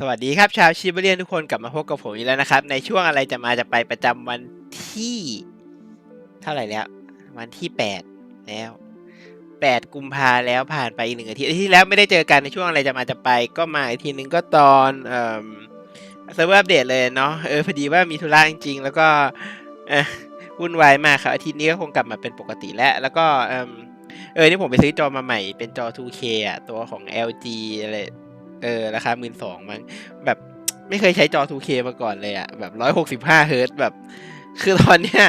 สวัสดีครับชาวชิบเรียนทุกคนกลับมาพบกับผมอีกแล้วนะครับ ในช่วงอะไรจะมาจะไปประจำวันที่ เท่าไหร่แล้ว วันที่แปดแล้วแปดกุมภาแล้วผ่านไปอีกหนึ่งอาทิตย์อาทิตย์ที่แล้วไม่ได้เจอกันในช่วงอะไรจะมาจะไป ก็มาอีกทีนึงก็ตอนเอ่อเซิร์ฟเวอร์อัปเดตเลยเนาะเออพอดีว่ามีธุระจริงๆแล้วก็วุ่นวายมากครับอาทิตย์นี้ก็คงกลับมาเป็นปกติแล้ว แล้วก็เออเออนี่ผมไปซื้อจอมาใหม่เป็นจอ 2K อะตัวของ LG อะไร เออราคาหมื่นสองมั้งแบบไม่เคยใช้จอ 2K มาก่อนเลยอะแบบร้อยหกสิบห้าเฮิร์ตแบบ คือตอนเนี้ย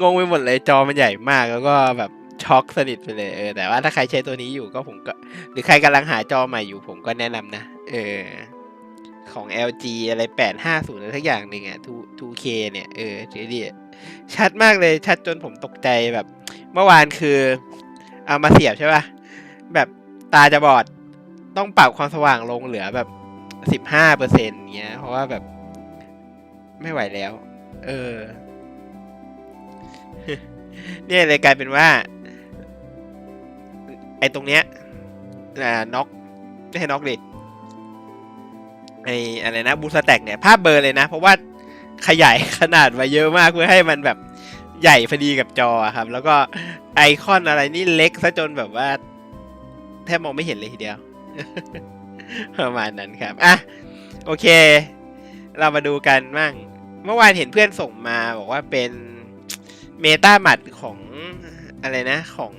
งงไปหมดเลยจอมันใหญ่มากแล้วก็แบบช็อกสนิทไปเลยเออแต่ว่าถ้าใครใช้ตัวนี้อยู่ก็ผมก็ หรือใครกำลังหาจอใหม่อยู่ผมก็แนะนำนะ เออ ของ LG อะไรแปดห้าศูนย์อะไรทักอย่างหนึ่งอะ 2K เนี่ย เออเจดีชัดมากเลยชัดจนผมตกใจแบบ เมื่อวานคือ เอามาเสียบใช่ป่ะ แบบตาจะบอด ต้องปรับความสว่างลงเหลือแบบสิบห้าเปอร์เซ็นต์เงี้ย เพราะว่าแบบไม่ไหวแล้ว เออ เนี่ยเลยกลายเป็นว่า ไอ้ตรงเนี้ยอ่าน็อกไม่ใช่น็อกดิไอ้อะไรนะบูสแต็กเนี่ยภาพเบอร์เลยนะ เพราะว่าขยายขนาดมาเยอะมากเพื่อให้มันแบบใหญ่พอดีกับจอครับ แล้วก็ไอคอนอะไรนี่เล็กซะจนแบบว่า แทบมองไม่เห็นเลยทีเดียว ประมาณนั้นครับ อะ โอเค เรามาดูกันมั่ง เมื่อวานเห็นเพื่อนส่งมาบอกว่าเป็นเมตาหมัดของอะไรนะของ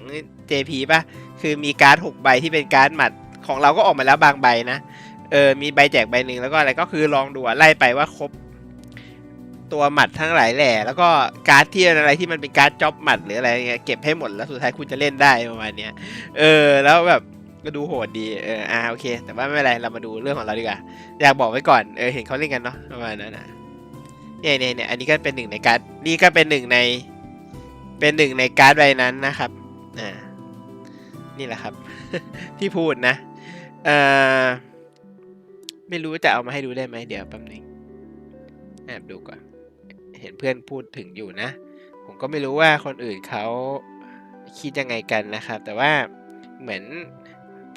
JP ป่ะ คือมีการ์ดหกใบที่เป็นการ์ดหมัดของเราก็ออกมาแล้วบางใบนะ เออ มีใบแจกใบหนึ่งแล้วก็อะไรก็คือลองดูไล่ไปว่าครบตัวหมัดทั้งหลายแหล่ แล้วก็การ์ดที่อะไรที่มันเป็นการ์ดจ็อบหมัดหรืออะไรเงี้ยเก็บให้หมดแล้วสุดท้ายคุณจะเล่นได้ประมาณเนี้ย เออ แล้วแบบ ก็ดูโหดดีเอออ่าโอเค แต่ว่าไม่เป็นไรเรามาดูเรื่องของเราดีกว่า อยากบอกไว้ก่อนเออเห็นเขาเล่นกันเนาะประมาณนั้นนะเนี่ยเนี่ยเนี่ยอันนี้ก็เป็นหนึ่งในการ์ดนี่ก็เป็นหนึ่งใน เป็นหนึ่งในการ์ดใบนั้นนะครับอ่านี่แหละครับ ที่พูดนะเอ่อไม่รู้จะเอามาให้ดูได้ไหมเดี๋ยวแป๊บนึงแอบดูก่อนเห็นเพื่อนพูดถึงอยู่นะ ผมก็ไม่รู้ว่าคนอื่นเขาคิดยังไงกันนะครับ แต่ว่าเหมือน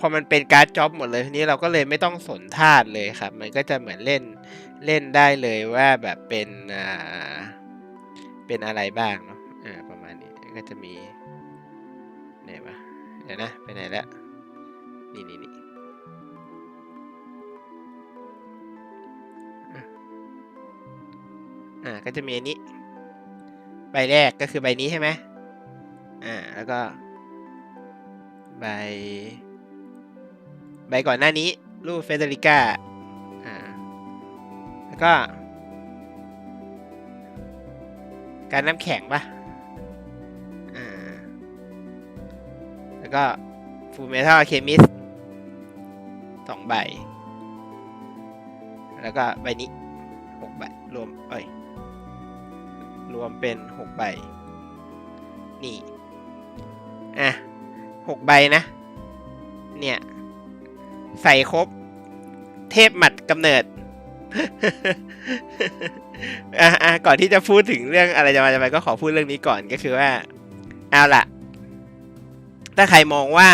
พอมันเป็นการ์ดจ็อบหมดเลยทีนี้เราก็เลยไม่ต้องสนธาตุเลยครับ มันก็จะเหมือนเล่นเล่นได้เลยว่าแบบเป็นอ่าเป็นอะไรบ้างเนาะอ่าประมาณนี้ก็จะมีไหนวะเดี๋ยวนะไปไหนแล้วนี่นี่นี่อะอ่าก็จะมีอันนี้ ใบแรกก็คือใบนี้ใช่ไหมอ่าแล้วก็ใบ ใบก่อนหน้านี้ รูปเฟเดริก้าอ่าแล้วก็ การน้ำแข็งปะอ่าแล้วก็ฟูเมทัลเคมิสสองใบ แล้วก็ใบนี้หกใบ รวม เอ้ย รวมเป็นหกใบ นี่ อะหกใบนะ เนี่ย ใส่ครบ เทพหมัดกำเนิดอะอะก่อนที่จะพูดถึงเรื่องอะไรจะมาจะไปก็ขอพูดเรื่องนี้ก่อนก็คือว่า เอาล่ะ ถ้าใครมองว่า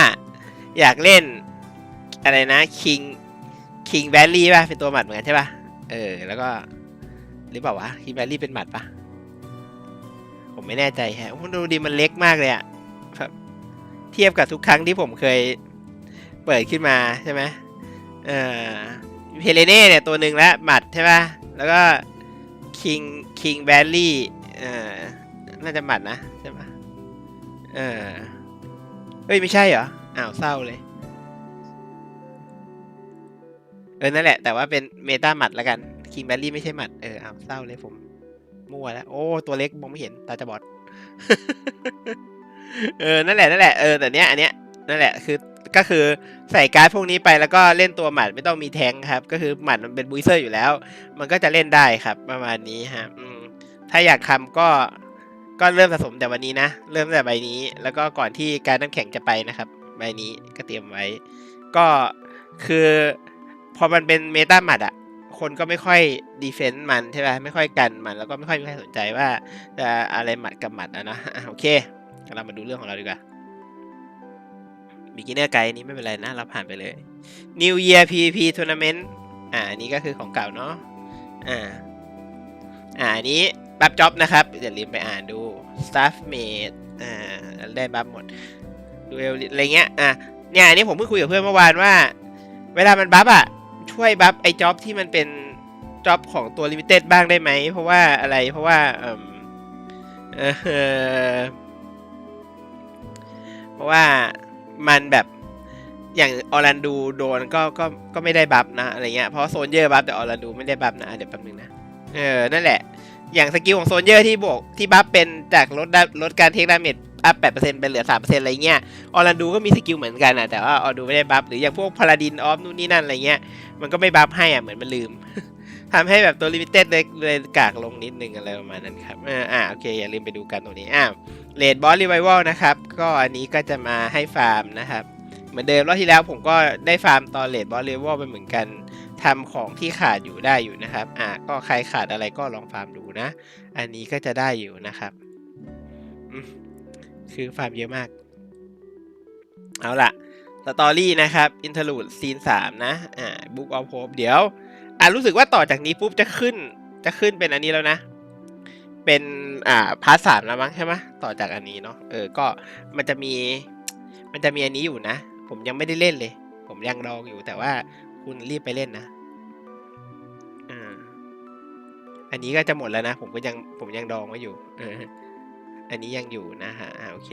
อยากเล่นอะไรนะ King King Valley ป่ะ เป็นตัวหมัดเหมือนกันใช่ป่ะ เออ แล้วก็หรือเปล่าวะ King Valley เป็นหมัดป่ะ ผมไม่แน่ใจฮะดูดีมันเล็กมากเลยอะแบบเทียบกับทุกครั้งที่ผมเคย เปิดขึ้นมาใช่ไหมเอ่อเพเลเน่เนี่ยตัวหนึ่งแล้วหมัดใช่ป่ะ แล้วก็คิงคิงแบลลี่เอ่อน่าจะหมัดนะ ใช่ป่ะเออเฮ้ย ไม่ใช่เหรอ อ้าวเศร้าเลย เออ นั่นแหละ แต่ว่าเป็นเมตาหมัดแล้วกันคิงแบลลี่ไม่ใช่หมัด เออ อ้าวเศร้าเลยผม มั่วแล้ว โอ้ ตัวเล็กมองไม่เห็น ตาจะบอด เออ นั่นแหละ นั่นแหละ เออ แต่เนี้ย อันเนี้ย นั่นแหละ คือ ก็คือใส่การ์ดพวกนี้ไปแล้วก็เล่นตัวหมัดไม่ต้องมีแทงครับ ก็คือหมัดมันเป็นบูสเซอร์อยู่แล้ว มันก็จะเล่นได้ครับประมาณนี้ฮะถ้าอยากทำก็ก็เริ่มสะสมแต่วันนี้นะ เริ่มแต่ใบนี้ แล้วก็ก่อนที่การน้ำแข็งจะไปนะครับ ใบนี้ก็เตรียมไว้ ก็คือ พอมันเป็นเมตาหมัดอะคนก็ไม่ค่อยดีเฟนต์มันใช่ไหมไม่ค่อยกันมัน แล้วก็ไม่ค่อยมีใครสนใจว่าจะอะไรหมัดกับหมัดอะนะโอเค เรามาดูเรื่องของเราดีกว่า บิกินเนอร์ไกด์นี้ไม่เป็นไรนะ เราผ่านไปเลย New Year PVP Tournament อ่านี้ก็คือของเก่าเนาะอ่าอ่านี้บัฟจ็อบนะครับอย่าลืมไปอ่านดู staff mate อ่าได้บัฟหมดดูเอลอะไรเงี้ยอะเนี่ยอันนี้ผมเพิ่งคุยกับเพื่อนเมื่อวานว่า เวลามันบัฟอะช่วยบัฟไอ้จ็อบที่มันเป็นจ็อบของตัวลิมิเต็ดบ้างได้ไหม เพราะว่าอะไรเพราะว่าเออเพราะว่า มันแบบอย่างออรันดูโดนก็ก็ก็ไม่ได้บัฟนะอะไรเงี้ยเพราะโซนเยอร์บัฟแต่ออรันดูไม่ได้บัฟนะเดี๋ยวแป๊บนึงนะเออนั่นแหละ อย่างสกิลของโซนเยอร์ที่บวกที่บัฟเป็นจากลดดาลดการเทคดาเมจอัพแปดเปอร์เซ็นต์เป็นเหลือสามเปอร์เซ็นต์อะไรเงี้ยออรันดูก็มีสกิลเหมือนกันนะแต่ว่าออดูไม่ได้บัฟหรืออย่างพวกพาราดินออฟนู่นนี่นั่นอะไรเงี้ยมันก็ไม่บัฟให้อะเหมือนมันลืม ทำให้แบบตัวลิมิเต็ดเลยเลยกากลงนิดนึงอะไรประมาณนั้นครับอ่าโอเคอย่าลืมไปดูกันตรงนี้อ่าเลดบอสรีไววัลนะครับ ก็อันนี้ก็จะมาให้ฟาร์มนะครับ เหมือนเดิมรอบที่แล้วผมก็ได้ฟาร์มตอนเลดบอสรีไววัลไปเหมือนกันทำของที่ขาดอยู่ได้อยู่นะครับ อ่าก็ใครขาดอะไรก็ลองฟาร์มดูนะ อันนี้ก็จะได้อยู่นะครับ คือฟาร์มเยอะมาก เอาล่ะ สตอรี่นะครับ อินเทอร์ลูดซีนสามนะ อ่าบุ๊กออฟโฮปเดี๋ยว อ่ารู้สึกว่าต่อจากนี้ปุ๊บจะขึ้น จะขึ้นเป็นอันนี้แล้วนะ เป็นอ่าพาร์ทสามแล้วมั้งใช่ไหมต่อจากอันนี้เนาะเออก็มันจะมี มันจะมีอันนี้อยู่นะ ผมยังไม่ได้เล่นเลย ผมยังดองอยู่แต่ว่าคุณรีบไปเล่นนะอ่าอันนี้ก็จะหมดแล้วนะ ผมก็ยังผมยังดองไว้อยู่ เออ อันนี้ยังอยู่นะฮะอ่าโอเค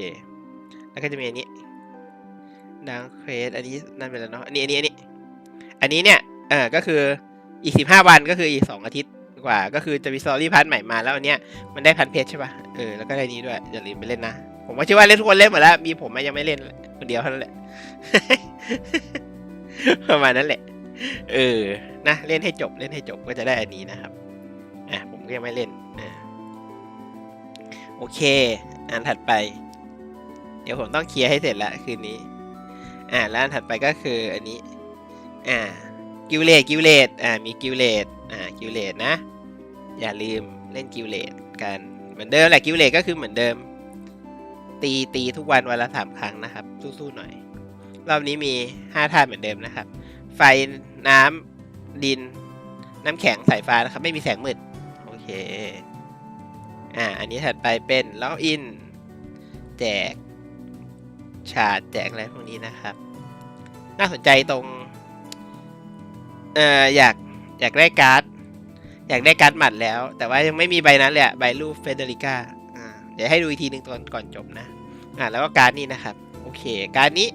แล้วก็จะมีอันนี้ดังเควสอันนี้นั่นไปแล้วเนาะอันนี้อันนี้อันนี้ อันนี้เนี่ยเออก็คือ อีกสิบห้าวันก็คืออีกสองอาทิตย์กว่า ก็คือจะมีสตอรี่พาร์ทใหม่มาแล้วอันเนี้ยมันได้พันเพจใช่ป่ะเออแล้วก็ได้นี้ด้วยอย่าลืมไปเล่นนะ ผมว่าเชื่อว่าเล่นทุกคนเล่นหมดแล้ว มีผมยังไม่เล่นคนเดียวเท่านั้นแหละประมาณนั้นแหละ เออนะเล่นให้จบเล่นให้จบก็จะได้อันนี้นะครับอะผมก็ยังไม่เล่นอ่าโอเค อันถัดไป เดี๋ยวผมต้องเคลียร์ให้เสร็จละคืนนี้ อ่าแล้วอันถัดไปก็คืออันนี้ อ่า กิวเลตกิวเลตอ่ามีกิวเลตอ่ากิวเลตนะ อย่าลืมเล่นกิวเลตกันเหมือนเดิมแหละกิวเลตก็คือเหมือนเดิม ตีตีทุกวันวันละสามครั้งนะครับ สู้ๆหน่อย รอบนี้มีห้าท่าตุเหมือนเดิมนะครับ ไฟน้ำดิน น้ำแข็งสายฟ้านะครับ ไม่มีแสงมืด โอเคอ่าอันนี้ถัดไปเป็นล็อกอิน แจกชาร์จแจกอะไรพวกนี้นะครับ น่าสนใจตรง เอออยากอยากได้การ์ด อยากได้การ์ดหมัดแล้ว แต่ว่ายังไม่มีใบนั้นเลยอะใบรูปเฟเดริก้าอ่าเดี๋ยวให้ดูอีกทีหนึ่งตอนก่อนจบนะอ่าแล้วก็การ์ดนี้นะครับ โอเค การ์ดนี้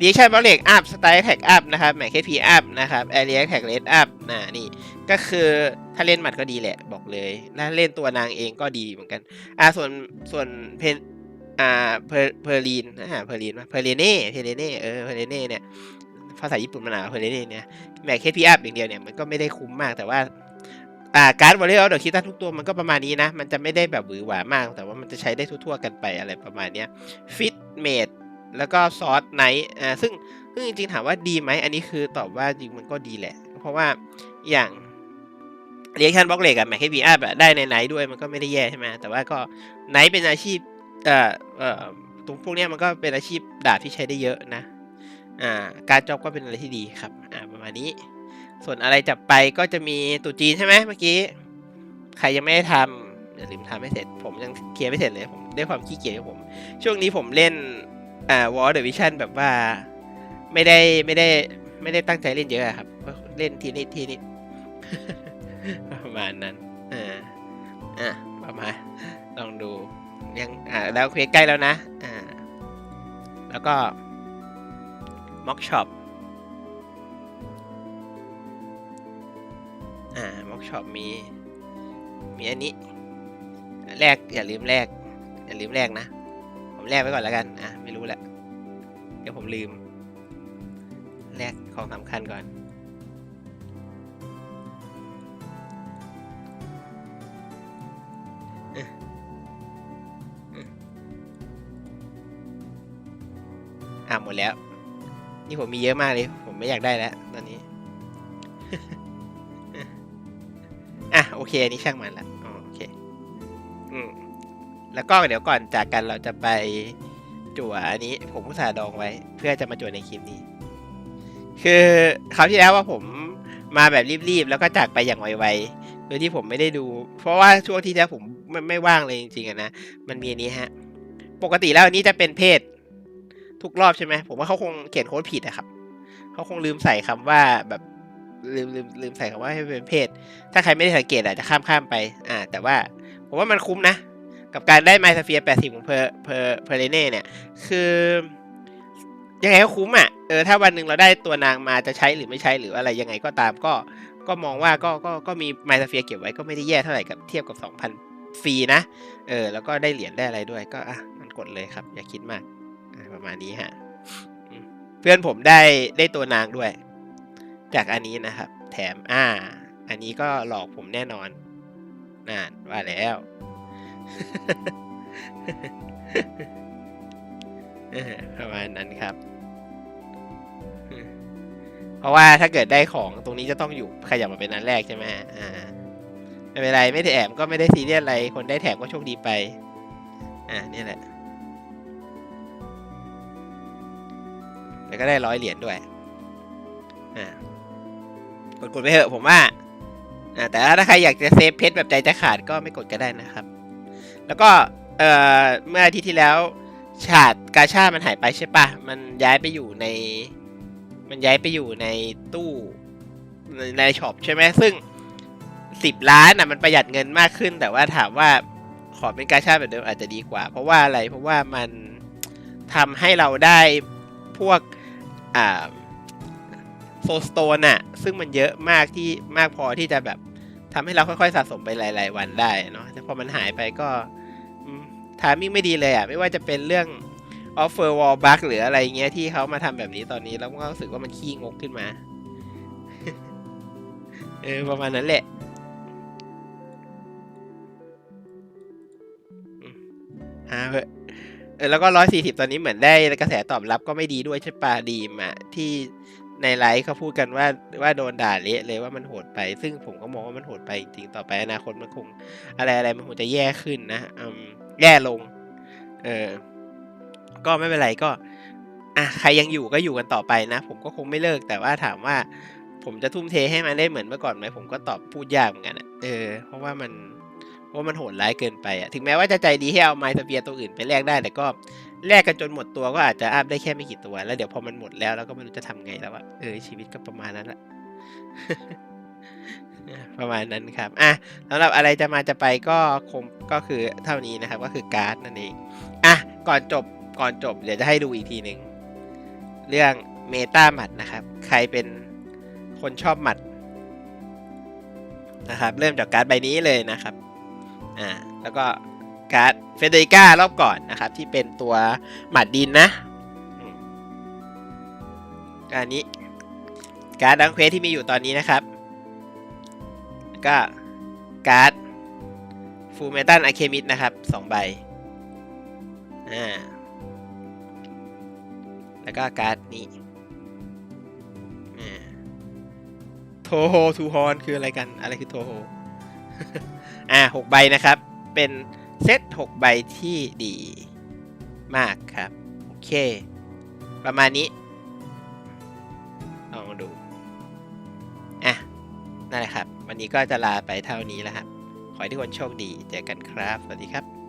รีแอคชั่นบอลเล็กอัพสไตล์แท็กอัพนะครับแมคเคพีอัพนะครับแอเรียแท็กเลสอัพนะนี่ก็คือถ้าเล่นหมัดก็ดีแหละบอกเลยถ้าเล่นตัวนางเองก็ดีเหมือนกันอ่าส่วนส่วนเพนอ่าเพอร์เพอร์ลีนอ่าเพอร์ลีนเพอร์เลเน่เพอร์เลเน่เออเพอร์เลเน่เนี่ย ภาษาญี่ปุ่นมันอ่านเพอร์เลเน่เนี่ยแมคเคพีอัพอย่างเดียวเนี่ยมันก็ไม่ได้คุ้มมากแต่ว่าอ่าการ์ดวอลเลย์เดอะคิตันทุกตัวมันก็ประมาณนี้นะ มันจะไม่ได้แบบหวือหวามาก แต่ว่ามันจะใช้ได้ทั่วๆกันไปอะไรประมาณเนี้ยฟิตเมดแล้วก็ซอสไนท์อ่าซึ่งซึ่งจริงๆถามว่าดีไหมอันนี้คือตอบว่าจริงมันก็ดีแหละ เพราะว่าอย่างเรียกชันบล็อกเล็กอะแมคเคบีอัพได้ในไนท์ด้วยมันก็ไม่ได้แย่ใช่ไหมแต่ว่าก็ไนท์เป็นอาชีพเอ่อเอ่อตรงพวกนี้มันก็เป็นอาชีพดาบที่ใช้ได้เยอะนะ อ่าการจอบก็เป็นอะไรที่ดีครับอ่าประมาณนี้ ส่วนอะไรจับไปก็จะมีตุจีนใช่ไหมเมื่อกี้ ใครยังไม่ได้ทำอย่าลืมทำให้เสร็จ ผมยังเคลียร์ไม่เสร็จเลยผมด้วยความขี้เกียจของผม ช่วงนี้ผมเล่นอ่าวอลเดอะวิชั่นแบบว่าไม่ได้ไม่ได้ไม่ได้ตั้งใจเล่นเยอะครับเล่นทีนิดทีนิดประมาณนั้นอ่าอะประมาณลองดูยังอ่าแล้วเควสใกล้แล้วนะอ่าแล้วก็ ม็อกช็อปอ่าม็อกช็อปมี มีอันนี้แลกอย่าลืมแลกอย่าลืมแลกนะ ผมแลกไว้ก่อนแล้วกันอะไม่รู้แหละเดี๋ยวผมลืมแลกของสำคัญก่อนเอ๊ะเอ๊ะอ่าหมดแล้ว นี่ผมมีเยอะมากเลย ผมไม่อยากได้แล้วตอนนี้ อะโอเคอันนี้ช่างมันละอ๋อโอเค อืม แล้วก็เดี๋ยวก่อนจากกันเราจะไปจั่วอันนี้ผมอุตส่าดองไว้ เพื่อจะมาจั่วในคลิปนี้ คือคราวที่แล้วว่าผมมาแบบรีบๆ แล้วก็จากไปอย่างไวๆ โดยที่ผมไม่ได้ดู เพราะว่าช่วงที่แล้วผมไม่ไม่ว่างเลยจริงๆนะ มันมีอันนี้ฮะ ปกติแล้วอันนี้จะเป็นเพศ ทุกรอบใช่ไหมผมว่าเขาคงเขียนโค้ดผิดอะครับเขาคงลืมใส่คำว่าแบบลืมลืมลืมใส่คำว่าให้เป็นเพศ ถ้าใครไม่ได้สังเกตอาจจะข้ามข้ามไป อ่า แต่ว่าผมว่ามันคุ้มนะ กับการได้ไมซ์เฟียแปดสิบของเพอเพอเพอเรเน่เนี่ย คือยังไงก็คุ้มอะ เออ ถ้าวันหนึ่งเราได้ตัวนางมาจะใช้หรือไม่ใช้หรืออะไรยังไงก็ตามก็ ก็มองว่าก็ ก็ ก็มีไมซ์เฟียเก็บไว้ก็ไม่ได้แย่เท่าไหร่กับเทียบกับสองพันฟรีนะ เออ แล้วก็ได้เหรียญได้อะไรด้วย ก็อะมันกดเลยครับ อย่าคิดมาก ประมาณนี้ฮะอืมเพื่อนผมได้ได้ตัวนางด้วย จากอันนี้นะครับ แถมอ่า อันนี้ก็หลอกผมแน่นอนน่านว่าแล้วเออประมาณนั้นครับเพราะว่าถ้าเกิดได้ของตรงนี้จะต้องอยู่ขยับมาเป็นอันแรกใช่ไหมอ่า ไม่เป็นไร ไม่ได้แถมก็ไม่ได้ซีเรียสอะไร คนได้แถมก็โชคดีไป อ่า นี่แหละ แล้วก็ได้ร้อยเหรียญด้วยอ่ากดกดไปเถอะผมว่าอ่าแต่ถ้าใครอยากจะเซฟเพชรแบบใจจะขาดก็ไม่กดก็ได้นะครับ แล้วก็เอ่อเมื่ออาทิตย์ที่แล้วฉาดกาชามันหายไปใช่ปะมันย้ายไปอยู่ใน มันย้ายไปอยู่ในตู้ในช็อปใช่ไหมซึ่งสิบล้านอะมันประหยัดเงินมากขึ้น แต่ว่าถามว่าขอเป็นกาชาแบบเดิมอาจจะดีกว่า เพราะว่าอะไรเพราะว่ามันทำให้เราได้พวก อ่าโซสโตนอะซึ่งมันเยอะมากที่มากพอที่จะแบบทำให้เราค่อยๆสะสมไปหลาย ๆ วันได้เนาะแต่พอมันหายไปก็ทามิ่งไม่ดีเลยอะไม่ว่าจะเป็นเรื่อง offer wall bug หรืออะไรเงี้ยที่เขามาทำแบบนี้ตอนนี้แล้วก็รู้สึกว่ามันขี้งกขึ้นมาเออประมาณนั้นแหละอืมหาเถอ อแล้วก็ร้อยสี่สิบตอนนี้เหมือนได้กระแสตอบรับก็ไม่ดีด้วยใช่ปะดีมอะที่ในไลฟ์เขาพูดกันว่าว่าโดนด่าเละเลยว่ามันโหดไป ซึ่งผมก็มองว่ามันโหดไปจริงๆต่อไปอนาคตมันคงอะไรอะไรมันคงจะแย่ขึ้นนะอืมแย่ลง เออก็ไม่เป็นไรก็ อะใครยังอยู่ก็อยู่กันต่อไปนะ ผมก็คงไม่เลิกแต่ว่าถามว่า ผมจะทุ่มเทให้มันได้เหมือนเมื่อก่อนไหมผมก็ตอบพูดยากเหมือนกันอะเออเพราะว่ามัน ว่ามันโหดร้ายเกินไปอะถึงแม้ว่าจะใจดีให้เอาไมซ์สเปียร์ตัวอื่นไปแลกได้แต่ก็แลกกันจนหมดตัวก็อาจจะอัพได้แค่ไม่กี่ตัว แล้วเดี๋ยวพอมันหมดแล้วแล้วก็ไม่รู้จะทำไงแล้วอะเออชีวิตก็ประมาณนั้นแหละประมาณนั้นครับอะสำหรับอะไรจะมาจะไปก็คงก็คือเท่านี้นะครับ ก็คือการ์ดนั่นเองอะก่อนจบก่อนจบ เดี๋ยวจะให้ดูอีกทีหนึ่งเรื่องเมตาหมัดนะครับ ใครเป็นคนชอบหมัดนะครับ เริ่มจากการ์ดใบนี้เลยนะครับ อ่าแล้วก็การ์ดเฟเดริก้ารอบก่อนนะครับ ที่เป็นตัวหมัดดินนะอืมก็อันนี้การ์ดดังเควสที่มีอยู่ตอนนี้นะครับแล้วก็การ์ดฟูเมตันอะเคมิดนะครับสองใบอ่าแล้วก็การ์ดนี้อ่าโทโฮทูฮอนคืออะไรกัน อะไรคือโทโฮ อ่าหกใบนะครับ เป็นเซตหกใบที่ดีมากครับ โอเค ประมาณนี้ลองดู อะ นั่นแหละครับ วันนี้ก็จะลาไปเท่านี้แล้วครับ ขอให้ทุกคนโชคดี เจอกันครับ สวัสดีครับ